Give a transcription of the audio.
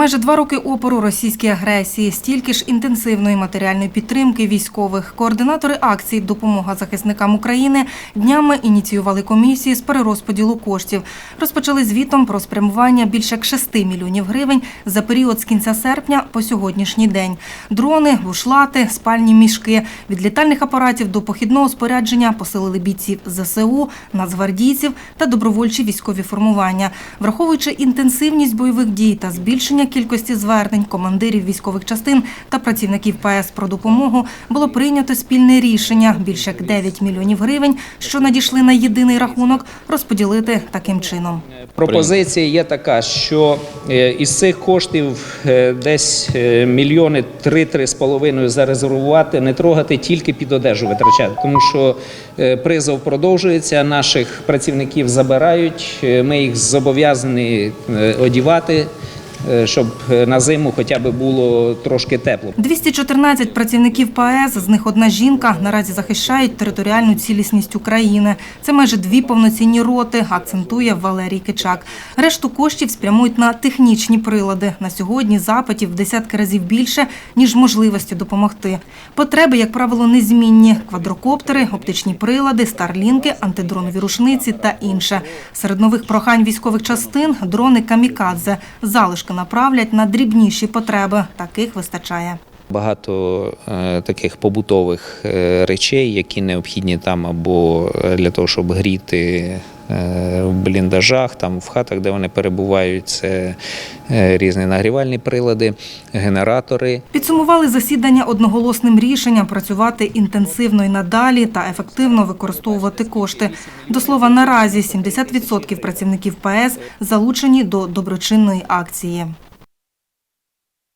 Майже два роки опору російській агресії, стільки ж інтенсивної матеріальної підтримки військових. Координатори акції Допомога захисникам України днями ініціювали комісії з перерозподілу коштів. Розпочали звітом про спрямування більше як 6 мільйонів гривень за період з кінця серпня по сьогоднішній день. Дрони, бушлати, спальні мішки. Від літальних апаратів до похідного спорядження посилили бійців ЗСУ, нацгвардійців та добровольчі військові формування. Враховуючи інтенсивність бойових дій та збільшення кількості звернень командирів військових частин та працівників ПС про допомогу, було прийнято спільне рішення. Більше як 9 мільйонів гривень, що надійшли на єдиний рахунок, розподілити таким чином. Пропозиція є така, що е, із цих коштів е, десь е, мільйони три-три з половиною зарезервувати, не трогати, тільки під одежу витрачати, тому що призов продовжується, наших працівників забирають, ми їх зобов'язані одівати, щоб е, на зиму хоча б було трошки тепло. 214 працівників ПАЕС, з них одна жінка, наразі захищають територіальну цілісність України. Це майже дві повноцінні роти, акцентує Валерій Кичак. Решту коштів спрямують на технічні прилади. На сьогодні запитів в десятки разів більше, ніж можливості допомогти. Потреби, як правило, незмінні: квадрокоптери, оптичні прилади, старлінки, антидронові рушниці та інше. Серед нових прохань військових частин дрони камікадзе. Залишки направлять на дрібніші потреби. Таких вистачає. Багато е, таких побутових е, речей, які необхідні там або для того, щоб гріти е, в бліндажах, там в хатах, де вони перебувають, це е, різні нагрівальні прилади, генератори. Підсумували засідання одноголосним рішенням працювати інтенсивно і надалі та ефективно використовувати кошти. До слова, наразі 70% працівників ПАЕС залучені до доброчинної акції.